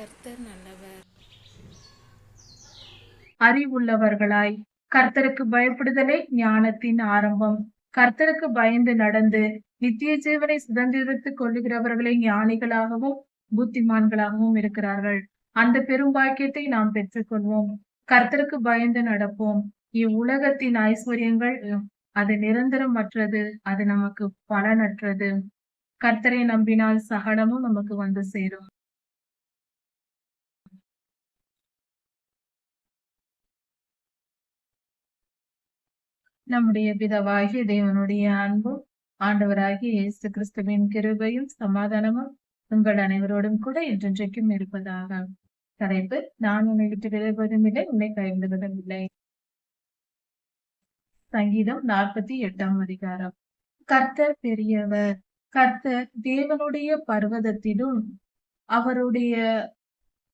கர்த்தர் நல்லவர். அறிவுள்ளவர்களாய் கர்த்தருக்கு பயப்படுதலே ஞானத்தின் ஆரம்பம். கர்த்தருக்கு பயந்து நடந்து நித்திய ஜீவனை சுதந்திரத்துக் கொள்ளுகிறவர்களை ஞானிகளாகவும் புத்திமான்களாகவும் இருக்கிறார்கள். அந்த பெரும் பாக்கியத்தை நாம் பெற்றுக்கொள்வோம். கர்த்தருக்கு பயந்து நடப்போம். இவ்வுலகத்தின் ஐஸ்வர்யங்கள் அது நிரந்தரமற்றது அது நமக்கு பலனற்றது. கர்த்தரை நம்பினால் சகலமும் நமக்கு வந்து சேரும். நம்முடைய பிதவாகிய தேவனுடைய அன்பும் ஆண்டவராகிய இயேசு கிறிஸ்துவின் கிருபையும் சமாதானமும் உங்கள் அனைவரோடும் கூட என்றென்றைக்கும் இருப்பதாக. தலைப்பு நான் உன்னை விட்டு விலகுவதும் இல்லை உன்னை கைவிடுவதும் இல்லை. சங்கீதம் நாற்பத்தி எட்டாம் அதிகாரம். கர்த்தர் பெரியவர். கர்த்தர் தேவனுடைய பர்வதத்திலும் அவருடைய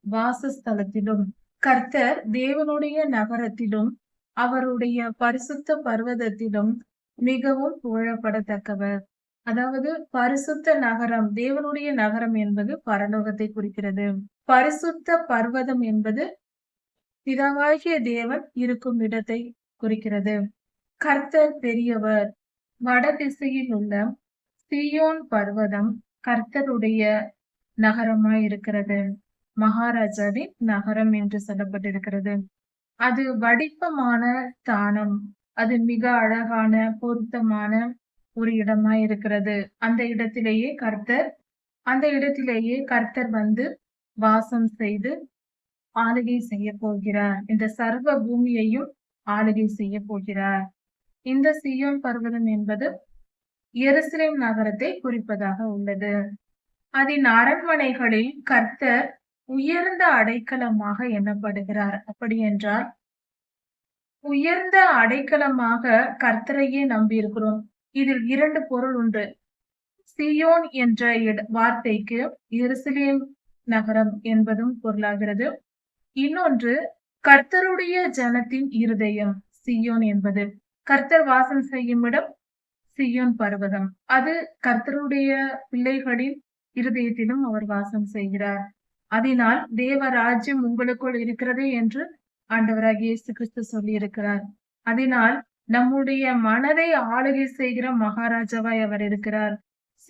வாசஸ்தலத்திலும் கர்த்தர் தேவனுடைய நகரத்திலும் அவருடைய பரிசுத்த பர்வதத்திலும் மிகவும் புகழப்படத்தக்கவர். அதாவது பரிசுத்த நகரம் தேவனுடைய நகரம் என்பது பரலோகத்தை குறிக்கிறது. பரிசுத்த பர்வதம் என்பது பிதாவாகிய தேவன் இருக்கும் இடத்தை குறிக்கிறது. கர்த்தர் பெரியவர். வடதிசையில் உள்ள சியோன் பர்வதம் கர்த்தருடைய நகரமாய் இருக்கிறது மகாராஜாவின் நகரம் என்று சொல்லப்பட்டிருக்கிறது. அது வடிப்பமான தானம். அது மிக அழகான பொருத்தமான ஒரு இடமா இருக்கிறது. அந்த இடத்திலேயே கர்த்தர் அந்த இடத்திலேயே கர்த்தர் வந்து வாசம் செய்து ஆளுகை செய்ய போகிறார். இந்த சர்வ பூமியையும் ஆளுகை செய்ய போகிறார். இந்த சியோன் பர்வதம் என்பது எருசலேம் நகரத்தை குறிப்பதாக உள்ளது. அதன் அரண்மனைகளில் கர்த்தர் உயர்ந்த அடைக்கலமாக எண்ணப்படுகிறார். அப்படி என்றால் உயர்ந்த அடைக்கலமாக கர்த்தரையே நம்பியிருக்கிறோம். இதில் இரண்டு பொருள் உண்டு. சியோன் என்ற வார்த்தைக்கு எருசலேம் நகரம் என்பதும் பொருளாகிறது. இன்னொன்று கர்த்தருடைய ஜனத்தின் இருதயம் சியோன் என்பது. கர்த்தர் வாசம் செய்யும் இடம் சியோன் பர்வதம். அது கர்த்தருடைய பிள்ளைகளின் இருதயத்திலும் அவர் வாசம் செய்கிறார். அதனால் தேவ ராஜ்யம் உங்களுக்குள் இருக்கிறது என்று ஆண்டவராக இயேசு கிறிஸ்து சொல்லி இருக்கிறார் அதனால் நம்முடைய மனதை ஆளுகை செய்கிற மகாராஜாவாய் அவர் இருக்கிறார்.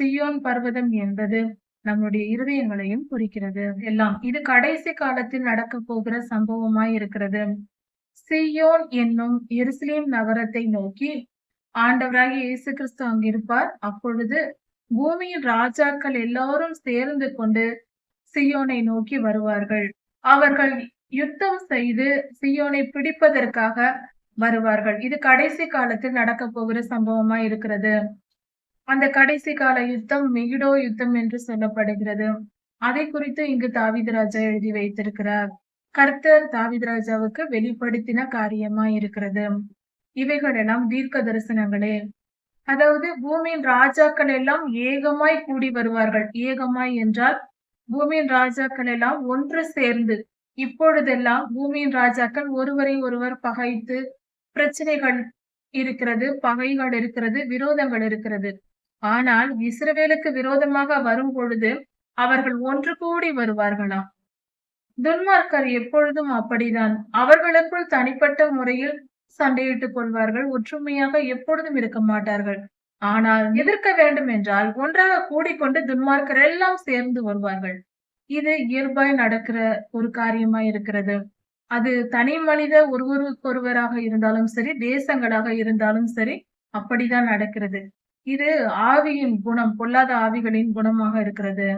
சியோன் பர்வதம் என்பது நம்முடைய இருதயங்களையும் குறிக்கிறது. எல்லாம் இது கடைசி காலத்தில் நடக்க போகிற சம்பவமாய் இருக்கிறது. சியோன் என்னும் எருசலேம் நகரத்தை நோக்கி ஆண்டவராக இயேசு கிறிஸ்து அங்கிருப்பார். அப்பொழுது பூமியின் ராஜாக்கள் எல்லாரும் சேர்ந்து கொண்டு சியோனை நோக்கி வருவார்கள். அவர்கள் யுத்தம் செய்து சியோனை பிடிப்பதற்காக வருவார்கள். இது கடைசி காலத்தில் நடக்க போகிற சம்பவமா இருக்கிறது. அந்த கடைசி கால யுத்தம் மிகிடோ யுத்தம் என்று சொல்லப்படுகிறது. அதை குறித்து இங்கு தாவிதராஜா எழுதி வைத்திருக்கிறார். கர்த்தர் தாவிதராஜாவுக்கு வெளிப்படுத்தின காரியமா இருக்கிறது. இவைகள் எல்லாம் தீர்க்க தரிசனங்களே. அதாவது பூமியின் ராஜாக்கள் எல்லாம் ஏகமாய் கூடி வருவார்கள். ஏகமாய் என்றால் பூமியின் ராஜாக்கள் எல்லாம் ஒன்று சேர்ந்து இப்பொழுதெல்லாம் பூமியின் ராஜாக்கள் ஒருவரை ஒருவர் பகைத்து பிரச்சனைகள் இருக்கிறது பகைகள் இருக்கிறது விரோதங்கள் இருக்கிறது. ஆனால் இஸ்ரவேலுக்கு விரோதமாக வரும் பொழுது அவர்கள் ஒன்று கூடி வருவார்களாம் துன்மார்க்கர் எப்பொழுதும் அப்படிதான். அவர்களுக்குள் தனிப்பட்ட முறையில் சண்டையிட்டுக் கொள்வார்கள் ஒற்றுமையாக எப்பொழுதும் இருக்க மாட்டார்கள். ஆனால் எதிர்க்க வேண்டும் என்றால் ஒன்றாக கூடிக்கொண்டு துன்மார்க்கர் எல்லாம் சேர்ந்து வருவார்கள். இது இயல்பாய் நடக்கிற ஒரு காரியமா இருக்கிறது. அது தனி மனித ஒருவருக்கொருவராக இருந்தாலும் சரி தேசங்களாக இருந்தாலும் சரி அப்படிதான் நடக்கிறது. இது ஆவியின் குணம் பொல்லாத ஆவிகளின் குணமாக இருக்கிறது.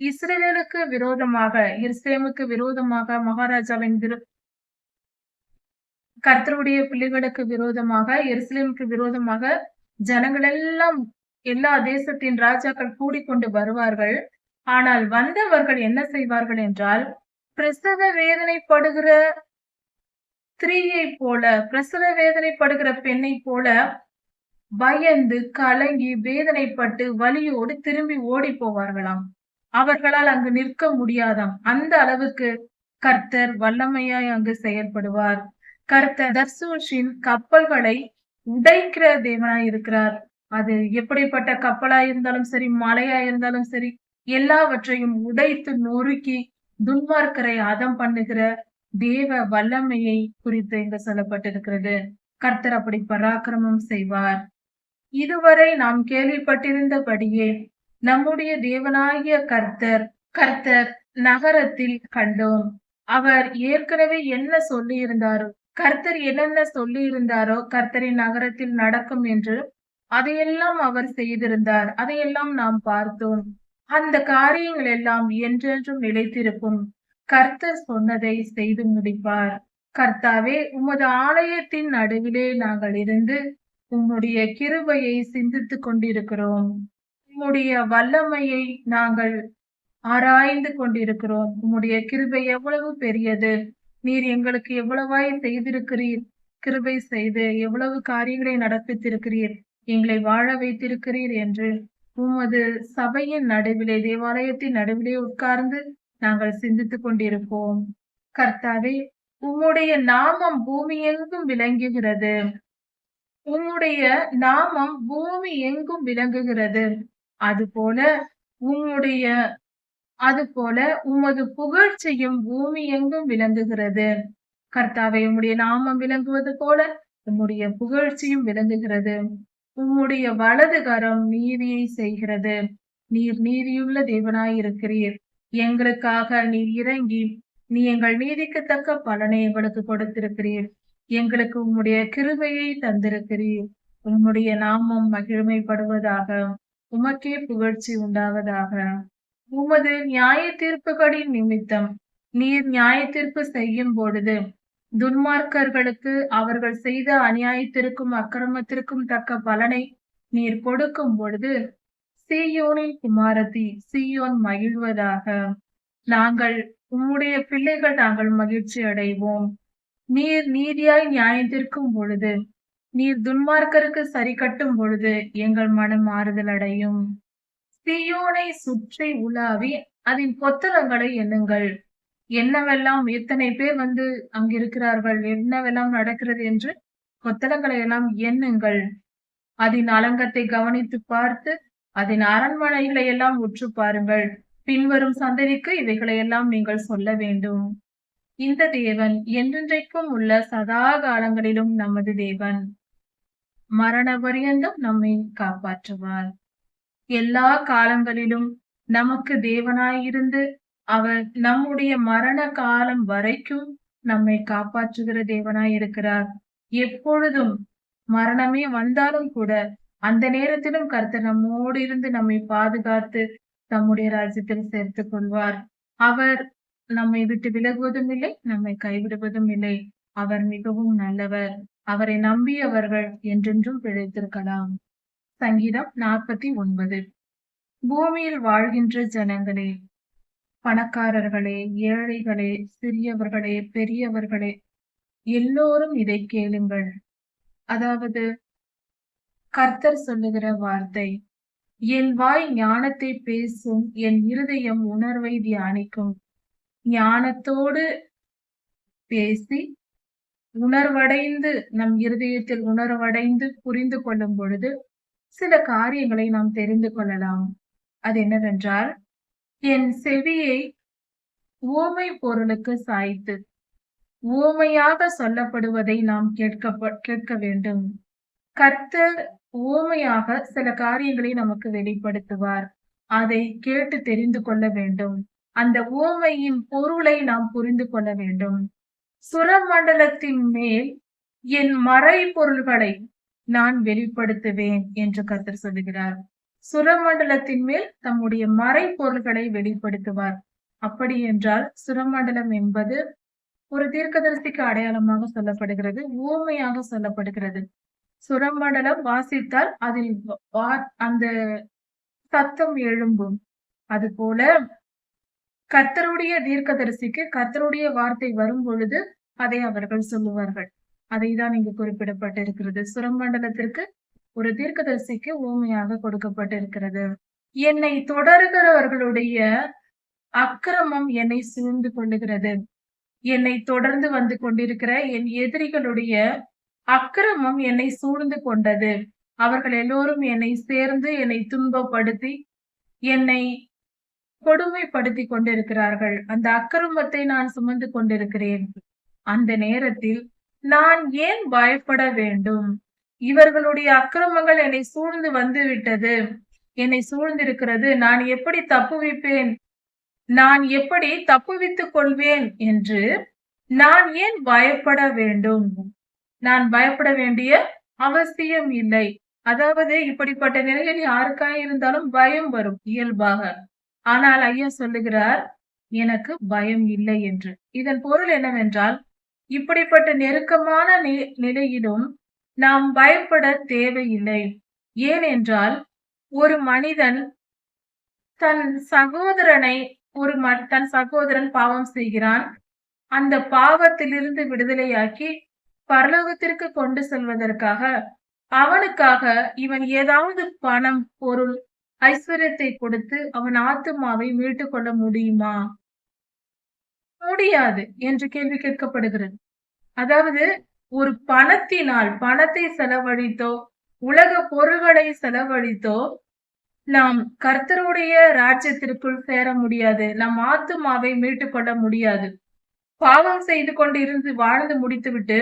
இஸ்ரேலுக்கு விரோதமாக இஸ்ரேமுக்கு விரோதமாக மகாராஜாவின் விரு கர்த்தருடைய பிள்ளைகளுக்கு விரோதமாக எருசலேமுக்கு விரோதமாக ஜனங்கள் எல்லாம் எல்லா தேசத்தின் ராஜாக்கள் கூடிக்கொண்டு வருவார்கள். ஆனால் வந்தவர்கள் என்ன செய்வார்கள் என்றால் பிரசவ வேதனைப்படுகிற ஸ்திரீயை போல பிரசவ வேதனைப்படுகிற பெண்ணை போல பயந்து கலங்கி வேதனைப்பட்டு வலியோடு திரும்பி ஓடி போவார்களாம். அவர்களால் அங்கு நிற்க முடியாதாம். அந்த அளவுக்கு கர்த்தர் வல்லமையாய் அங்கு செயல்படுவார். கர்த்தர் தர்சூஷின் கப்பல்களை உடைக்கிற தேவனாய் இருக்கிறார். அது எப்படிப்பட்ட கப்பலா இருந்தாலும் சரி மலையா இருந்தாலும் சரி எல்லாவற்றையும் உடைத்து நொறுக்கி துன்மார்க்கரை அதம் பண்ணுகிற தேவ வல்லமையை குறித்து இங்க சொல்லப்பட்டிருக்கிறது. கர்த்தர் அப்படி பராக்கிரமம் செய்வார். இதுவரை நாம் கேள்விப்பட்டிருந்தபடியே நம்முடைய தேவனாகிய கர்த்தர் கர்த்தர் நகரத்தில் கண்டோம். அவர் ஏற்கனவே என்ன சொல்லி இருந்தாரோ கர்த்தர் என்னென்ன சொல்லி இருந்தாரோ கர்த்தரின் நகரத்தில் நடக்கும் என்று அதையெல்லாம் அவர் செய்திருந்தார். அதையெல்லாம் நாம் பார்த்தோம். அந்த காரியங்கள் எல்லாம் என்றென்றும் நிலைத்திருக்கும். கர்த்தர் சொன்னதை செய்து முடிப்பார். கர்த்தாவே உமது ஆலயத்தின் நடுவிலே நாங்கள் இருந்து உம்முடைய கிருபையை சிந்தித்துக் கொண்டிருக்கிறோம். உம்முடைய வல்லமையை நாங்கள் ஆராய்ந்து கொண்டிருக்கிறோம். உம்முடைய கிருபை எவ்வளவு பெரியது. நீர் எங்களுக்கு எவ்வளவாய் செய்திருக்கிறீர். கிருபை செய்து எவ்வளவு காரியங்களை நடப்பித்திருக்கிறீர். எங்களை வாழ வைத்திருக்கிறீர் என்று உமது சபையின் நடுவிலே தேவாலயத்தின் நடுவிலே உட்கார்ந்து நாங்கள் சிந்தித்துக் கொண்டிருப்போம். கர்த்தாவே உம்முடைய நாமம் பூமி எங்கும் விளங்குகிறது. உம்முடைய நாமம் பூமி எங்கும் விளங்குகிறது. அதுபோல உம்முடைய அதுபோல உமது புகழ்ச்சியும் பூமி எங்கும் விளங்குகிறது. கர்த்தாவை உம்முடைய நாமம் விளங்குவது போல உம்முடைய புகழ்ச்சியும் விளங்குகிறது. உம்முடைய வலது கரம் நீதியை செய்கிறது. நீர் நீதியுள்ள தேவனாய் இருக்கிறீர் எங்களுக்காக நீர் இறங்கி நீ எங்கள் நீதிக்கு தக்க பலனை எங்களுக்கு கொடுத்திருக்கிறீர். எங்களுக்கு உம்முடைய கிருபையை தந்திருக்கிறீர். உம்முடைய நாமம் மகிழ்மைப்படுவதாக உமக்கே புகழ்ச்சி உண்டாவதாக. உமது நியாய தீர்ப்புகளின் நிமித்தம் நீர் நியாய தீர்ப்பு செய்யும் பொழுது துன்மார்க்கர்களுக்கு அவர்கள் செய்த அநியாயத்திற்கும் அக்கிரமத்திற்கும் தக்க பலனை நீர் கொடுக்கும் பொழுது சீயோனின் குமாரதி சீயோன் மகிழ்வதாக. நாங்கள் உம்முடைய பிள்ளைகள் நாங்கள் மகிழ்ச்சி அடைவோம். நீர் நீதியாய் நியாயத்திற்கும் பொழுது நீர் துன்மார்க்கருக்கு சரி கட்டும் பொழுது எங்கள் மனம் ஆறுதல் அடையும் தீயோனை சுற்றி உலாவி அதன் கொத்தளங்களை எண்ணுங்கள். என்னவெல்லாம் எத்தனை பேர் வந்து அங்கிருக்கிறார்கள்? என்னவெல்லாம் நடக்கிறது என்று கொத்தளங்களை எல்லாம் எண்ணுங்கள். அதன் அலங்கத்தை கவனித்து பார்த்து அதன் அரண்மனைகளை எல்லாம் உற்று பாருங்கள். பின்வரும் சந்ததிக்கு இவைகளை எல்லாம் நீங்கள் சொல்ல வேண்டும். இந்த தேவன் என்றென்றைக்கும் உள்ள சதா காலங்களிலும் நமது தேவன். மரண பரியந்தம் நம்மை காப்பாற்றுவார். எல்லா காலங்களிலும் நமக்கு தேவனாயிருந்து அவர் நம்முடைய மரண காலம் வரைக்கும் நம்மை காப்பாற்றுகிற தேவனாய் இருக்கிறார் எப்பொழுதும் மரணமே வந்தாலும் கூட அந்த நேரத்திலும் கர்த்தர் நம்மோடு இருந்து நம்மை பாதுகாத்து தம்முடைய ராஜ்யத்தில் சேர்த்துக் கொள்வார். அவர் நம்மை விட்டு விலகுவதும் இல்லை நம்மை கைவிடுவதும் இல்லை. அவர் மிகவும் நல்லவர். அவரை நம்பியவர்கள் என்றென்றும் பிழைத்திருக்கலாம். சங்கீதம் நாற்பத்தி ஒன்பது. பூமியில் வாழ்கின்ற ஜனங்களே பணக்காரர்களே ஏழைகளே சிறியவர்களே பெரியவர்களே எல்லோரும் இதை கேளுங்கள். அதாவது கர்த்தர் சொல்லுகிற வார்த்தை என் வாய் ஞானத்தை பேசும் என் இருதயம் உணர்வை தியானிக்கும். ஞானத்தோடு பேசி உணர்வடைந்து நம் இருதயத்தில் உணர்வடைந்து புரிந்து கொள்ளும் பொழுது சில காரியங்களை நாம் தெரிந்து கொள்ளலாம். அது என்னவென்றால் என் செவியை ஊமை பொருளுக்கு சாய்த்து ஊமையாக சொல்லப்படுவதை நாம் கேட்க கேட்க வேண்டும். கர்த்தர் ஊமையாக சில காரியங்களை நமக்கு வெளிப்படுத்துவார். அதை கேட்டு தெரிந்து கொள்ள வேண்டும். அந்த ஊமையின் பொருளை நாம் புரிந்து கொள்ள வேண்டும். சுரமண்டலத்தின் மேல் என் மறை பொருள்களை நான் வெளிப்படுத்துவேன் என்று கர்த்தர் சொல்லுகிறார். சுரமண்டலத்தின் மேல் தம்முடைய மறை பொருள்களை வெளிப்படுத்துவார். அப்படி என்றால் சுரமண்டலம் என்பது ஒரு தீர்க்கதரிசிக்கு அடையாளமாக சொல்லப்படுகிறது ஊமையாக சொல்லப்படுகிறது. சுரமண்டலம் வாசித்தால் அதில் அந்த சத்தம் எழும்பும். அது போல கர்த்தருடைய தீர்க்கதரிசிக்கு கர்த்தருடைய வார்த்தை வரும் பொழுது அதை அவர்கள் சொல்லுவார்கள். அதை தான் இங்கு குறிப்பிடப்பட்டிருக்கிறது. சுரமண்டலத்திற்கு ஒரு தீர்க்கதரிசிக்கு ஊமையாக கொடுக்கப்பட்டிருக்கிறது. என்னை தொடர்கிறவர்களுடைய அக்கிரமம் என்னை சூழ்ந்து கொள்ளுகிறது. என்னை தொடர்ந்து வந்து கொண்டிருக்கிற என் எதிரிகளுடைய அக்கிரமம் என்னை சூழ்ந்து கொண்டது. அவர்கள் எல்லோரும் என்னை சேர்ந்து என்னை துன்பப்படுத்தி என்னை கொடுமைப்படுத்தி கொண்டிருக்கிறார்கள். அந்த அக்கிரமத்தை நான் சுமந்து கொண்டிருக்கிறேன். அந்த நேரத்தில் நான் ஏன் பயப்பட வேண்டும்? இவர்களுடைய அக்கிரமங்கள் என்னை சூழ்ந்து வந்து விட்டது என்னை சூழ்ந்திருக்கிறது. நான் எப்படி தப்புவிப்பேன் நான் எப்படி தப்புவித்துக் கொள்வேன் என்று நான் ஏன் பயப்பட வேண்டும்? நான் பயப்பட வேண்டிய அவசியம் இல்லை. அதாவது இப்படிப்பட்ட நிலையில் யாருக்காக இருந்தாலும் பயம் வரும் இயல்பாக. ஆனால் ஐயா சொல்லுகிறார் எனக்கு பயம் இல்லை என்று. இதன் பொருள் என்னவென்றால் இப்படிப்பட்ட நெருக்கமான நிலையிலும் நாம் பயப்பட தேவையில்லை. ஏனென்றால் ஒரு மனிதன் தன் சகோதரனை ஒரு தன் சகோதரன் பாவம் செய்கிறான். அந்த பாவத்திலிருந்து விடுதலையாக்கி பரலோகத்திற்கு கொண்டு செல்வதற்காக அவனுக்காக இவன் ஏதாவது பணம் பொருள் ஐஸ்வர்யத்தை கொடுத்து அவன் ஆத்துமாவை மீட்டு கொள்ள முடியுமா? முடியாது என்று கேள்வி கேட்கப்படுகிறது. அதாவது ஒரு பணத்தினால் பணத்தை செலவழித்தோ உலக பொருள்களை செலவழித்தோ நாம் கர்த்தருடைய ராஜ்யத்திற்குள் சேர முடியாது. நம் ஆத்துமாவை மீட்டு கொள்ள முடியாது. பாவம் செய்து கொண்டு இருந்து வாழ்ந்து முடித்துவிட்டு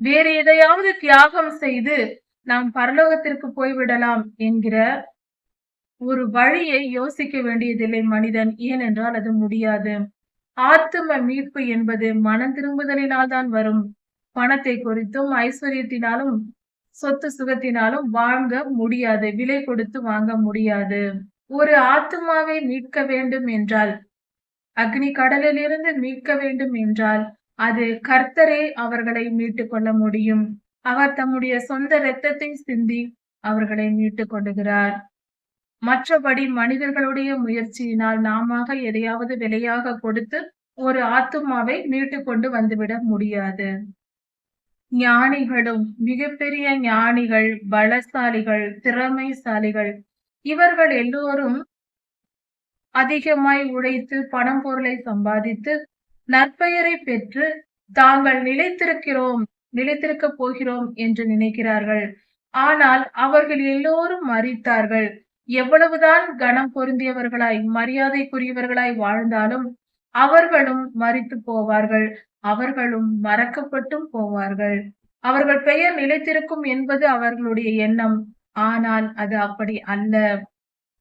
வேறு எதையாவது தியாகம் செய்து நாம் பரலோகத்திற்கு போய்விடலாம் என்கிற ஒரு வழியை யோசிக்க வேண்டியதில்லை மனிதன். ஏனென்றால் அது முடியாது. ஆத்தும மீட்பு என்பது மனம் திரும்புதலினால் தான் வரும். பணத்தை குறித்தும் ஐஸ்வர்யத்தினாலும் சொத்து சுகத்தினாலும் வாங்க முடியாது. விலை கொடுத்து வாங்க முடியாது. ஒரு ஆத்மாவை மீட்க வேண்டும் என்றால் அக்னி கடலில் இருந்து மீட்க வேண்டும் என்றால் அது கர்த்தரே அவர்களை மீட்டு கொள்ள முடியும். அவர் தம்முடைய சொந்த இரத்தத்தை சிந்தி அவர்களை மீட்டு கொள்ளுகிறார். மற்றபடி மனிதர்களுடைய முயற்சியினால் நாம எதையாவது விலையாக கொடுத்து ஒரு ஆத்துமாவை மீட்டு கொண்டு வந்துவிட முடியாது. ஞானிகளும் மிகப்பெரிய ஞானிகள் பலசாலிகள் திறமைசாலிகள் இவர்கள் எல்லோரும் அதிகமாய் உழைத்து பணம் பொருளை சம்பாதித்து நற்பெயரை பெற்று தாங்கள் நிலைத்திருக்கிறோம் நிலைத்திருக்க போகிறோம் என்று நினைக்கிறார்கள். ஆனால் அவர்கள் எல்லோரும் மறித்தார்கள். எவ்வளவுதான் கனம் பொருந்தியவர்களாய் மரியாதைக்குரியவர்களாய் வாழ்ந்தாலும் அவர்களும் மறித்து போவார்கள். அவர்களும் மறக்கப்பட்டும் போவார்கள். அவர்கள் பெயர் நிலைத்திருக்கும் என்பது அவர்களுடைய எண்ணம். ஆனால் அது அப்படி அல்ல.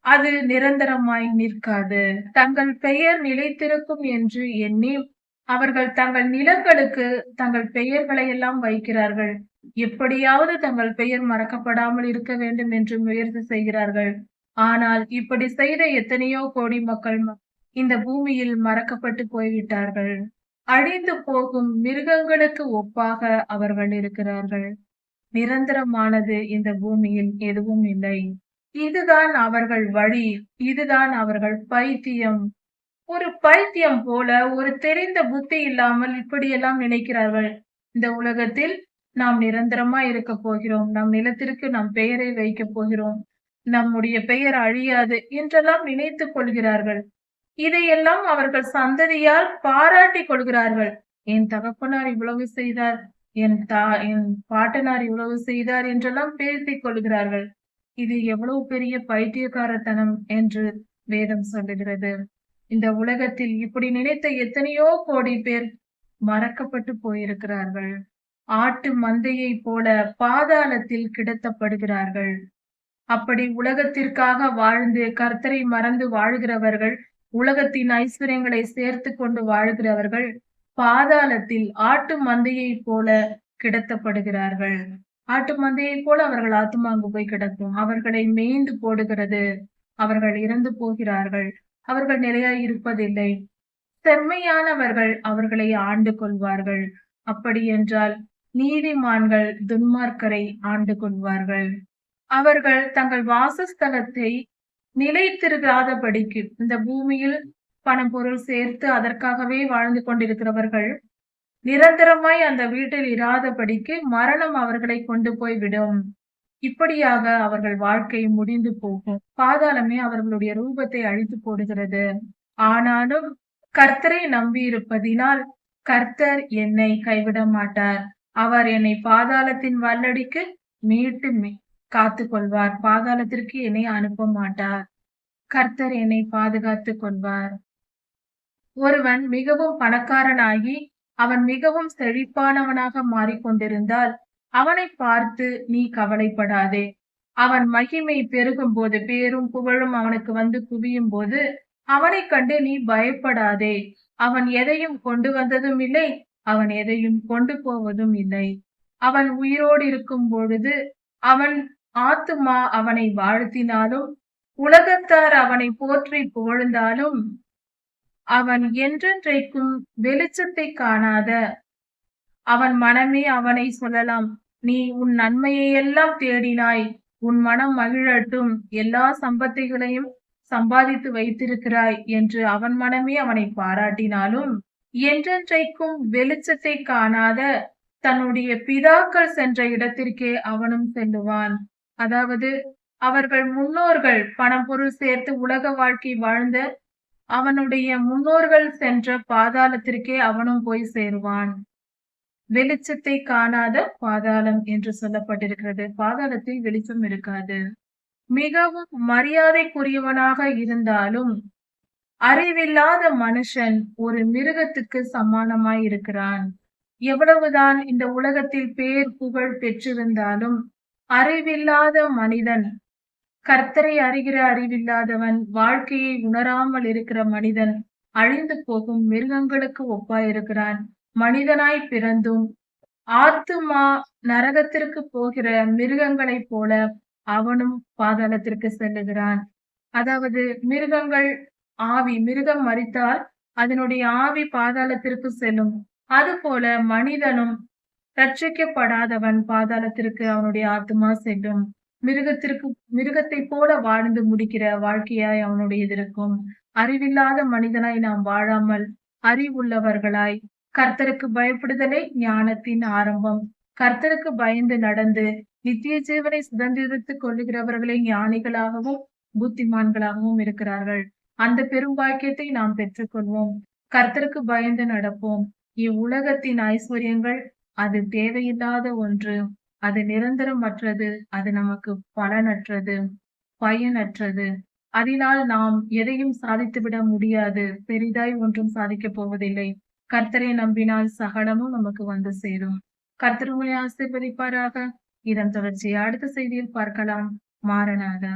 அது நிரந்தரமாய் நிற்காது. தங்கள் பெயர் நிலைத்திருக்கும் என்று எண்ணி அவர்கள் தங்கள் நிலங்களுக்கு தங்கள் பெயர்களை எல்லாம் வைக்கிறார்கள். எப்படியாவது தங்கள் பெயர் மறக்கப்படாமல் இருக்க வேண்டும் என்று முயற்சி செய்கிறார்கள். ஆனால் இப்படி செய்த எத்தனையோ கோடி மக்கள் இந்த பூமியில் மறக்கப்பட்டு போய்விட்டார்கள். அழிந்து போகும் மிருகங்களுக்கு ஒப்பாக அவர்கள் இருக்கிறார்கள். நிரந்தரமானது இந்த பூமியில் எதுவும் இல்லை. இதுதான் அவர்கள் வழி இதுதான் அவர்கள் பைத்தியம். ஒரு பைத்தியம் போல ஒரு தெரிந்த புத்தி இல்லாமல் இப்படியெல்லாம் நினைக்கிறார்கள். இந்த உலகத்தில் நாம் நிரந்தரமா இருக்க போகிறோம். நம் நிலத்திற்கு நம் பெயரை வைக்க போகிறோம். நம்முடைய பெயர் அழியாது என்றெல்லாம் நினைத்துக் கொள்கிறார்கள். இதையெல்லாம் அவர்கள் சந்ததியால் பாராட்டி கொள்கிறார்கள். என் தகப்பனார் இவ்வளவு செய்தார் என் தா என் பாட்டனார் இவ்வளவு செய்தார் என்றெல்லாம் பேசிக் கொள்கிறார்கள். இது எவ்வளவு பெரிய பைத்தியக்காரத்தனம் என்று வேதம் சொல்லுகிறது. இந்த உலகத்தில் இப்படி நினைத்த எத்தனையோ கோடி பேர் மறக்கப்பட்டு போயிருக்கிறார்கள். ஆட்டு மந்தையை போல பாதாளத்தில் கிடத்தப்படுகிறார்கள். அப்படி உலகத்திற்காக வாழ்ந்து கர்த்தரை மறந்து வாழ்கிறவர்கள் உலகத்தின் ஐஸ்வர்யங்களை சேர்த்து கொண்டு வாழ்கிறவர்கள் பாதாளத்தில் ஆட்டு மந்தையை போல கிடத்தப்படுகிறார்கள். ஆட்டு மந்தையை போல அவர்கள் ஆத்துமாங்கு போய் கிடக்கும். அவர்களை மேய்ந்து போடுகிறது. அவர்கள் இறந்து போகிறார்கள். அவர்கள் நிறைய இருப்பதில்லை. செம்மையானவர்கள் அவர்களை ஆண்டு கொள்வார்கள். அப்படி என்றால் நீதிமான்கள் துன்மார்க்கரை ஆண்டு கொள்வார்கள். அவர்கள் தங்கள் வாசஸ்தலத்தை நிலைத்திருக்காதபடிக்கு இந்த பூமியில் பணம் பொருள் சேர்த்து அதற்காகவே வாழ்ந்து கொண்டிருக்கிறவர்கள் நிரந்தரமாய் அந்த வீட்டில் இராதபடிக்கு மரணம் அவர்களை கொண்டு போய் விடும். இப்படியாக அவர்கள் வாழ்க்கை முடிந்து போகும். பாதாளமே அவர்களுடைய ரூபத்தை அழித்து போடுகிறது. ஆனாலும் கர்த்தரை நம்பி இருப்பதினால் கர்த்தர் என்னை கைவிட மாட்டார். அவர் என்னை பாதாளத்தின் வல்லடிக்கு மீட்டு காத்து கொள்வார் பாதாளத்திற்கு என்னை அனுப்ப மாட்டார் கர்த்தர் என்னை பாதுகாத்துக் கொள்வார். ஒருவன் மிகவும் பணக்காரனாகி அவன் மிகவும் செழிப்பானவனாக மாறிக்கொண்டிருந்தால் அவனை பார்த்து நீ கவலைப்படாதே. அவன் மகிமை பெருகும் போது பேரும் புகழும் அவனுக்கு வந்து குவியும் போது அவனைக் கண்டு நீ பயப்படாதே. அவன் எதையும் கொண்டு வந்ததும் இல்லை அவன் எதையும் கொண்டு போவதும் இல்லை. அவன் உயிரோடு இருக்கும் பொழுது அவன் ஆத்துமா அவனை வாழ்த்தினாலும் உலகத்தார் அவனை போற்றி புகழ்ந்தாலும் அவன் என்றென்றைக்கும் வெளிச்சத்தை காணாத அவன் மனமே அவனை சொல்லலாம். நீ உன் நன்மையை எல்லாம் தேடினாய் உன் மனம் மகிழட்டும் எல்லா சம்பத்தைகளையும் சம்பாதித்து வைத்திருக்கிறாய் என்று அவன் மனமே அவனை பாராட்டினாலும் என்றென்றைக்கும் வெளிச்சத்தை காணாத தன்னுடைய பிதாக்கள் சென்ற இடத்திற்கே அவனும் செல்லுவான். அதாவது அவர்கள் முன்னோர்கள் பணம் பொருள் சேர்த்து உலக வாழ்க்கை வாழ்ந்த அவனுடைய முன்னோர்கள் சென்ற பாதாளத்திற்கே அவனும் போய் சேருவான். வெளிச்சத்தை காணாத பாதாளம் என்று சொல்லப்பட்டிருக்கிறது. பாதாளத்தில் வெளிச்சம் இருக்காது. மிகவும் மரியாதைக்குரியவனாக இருந்தாலும் அறிவில்லாத மனுஷன் ஒரு மிருகத்துக்கு சமானமாய் இருக்கிறான். எவ்வளவுதான் இந்த உலகத்தில் பேர் புகழ் பெற்றிருந்தாலும் அறிவில்லாத மனிதன். கர்த்தரை அறிகிற அறிவில்லாதவன் வாழ்க்கையை உணராமல் இருக்கிற மனிதன் அழிந்து போகும் மிருகங்களுக்கு ஒப்பாயிருக்கிறான். மனிதனாய் பிறந்தும் ஆத்துமா நரகத்திற்கு போகிற மிருகங்களைப் போல அவனும் பாதாளத்திற்கு செல்லுகிறான். அதாவது மிருகங்கள் ஆவி மிருகம் மறித்தால் அதனுடைய ஆவி பாதாளத்திற்கு செல்லும். அதுபோல மனிதனும் ரட்சிக்கப்படாதவன் பாதாளத்திற்கு அவனுடைய ஆத்மா செல்லும். மிருகத்திற்கு மிருகத்தை போல வாழ்ந்து முடிக்கிற வாழ்க்கையாய் அவனுடையது இருக்கும். அறிவில்லாத மனிதனாய் நாம் வாழாமல் அறிவுள்ளவர்களாய் கர்த்தருக்கு பயப்படுதலே ஞானத்தின் ஆரம்பம். கர்த்தருக்கு பயந்து நடந்து நித்திய ஜீவனை சுதந்திரத்துக் கொள்ளுகிறவர்களே ஞானிகளாகவும் புத்திமான்களாகவும் இருக்கிறார்கள். அந்த பெரும் வாக்கியத்தை நாம் பெற்றுக்கொள்வோம். கர்த்தருக்கு பயந்து நடப்போம். இவ்வுலகத்தின் ஐஸ்வர்யங்கள் அது தேவையில்லாத ஒன்று அது நிரந்தரமற்றது அது நமக்கு பலனற்றது பயனற்றது. அதனால் நாம் எதையும் சாதித்துவிட முடியாது பெரிதாய் ஒன்றும் சாதிக்கப் போவதில்லை. கர்த்தரை நம்பினால் சகலமும் நமக்கு வந்து சேரும். கர்த்தர் உங்களை ஆசீர்வதிப்பாராக. இதன் தொடர்ச்சியை அடுத்த செய்தியில் பார்க்கலாம். மாறனாதா.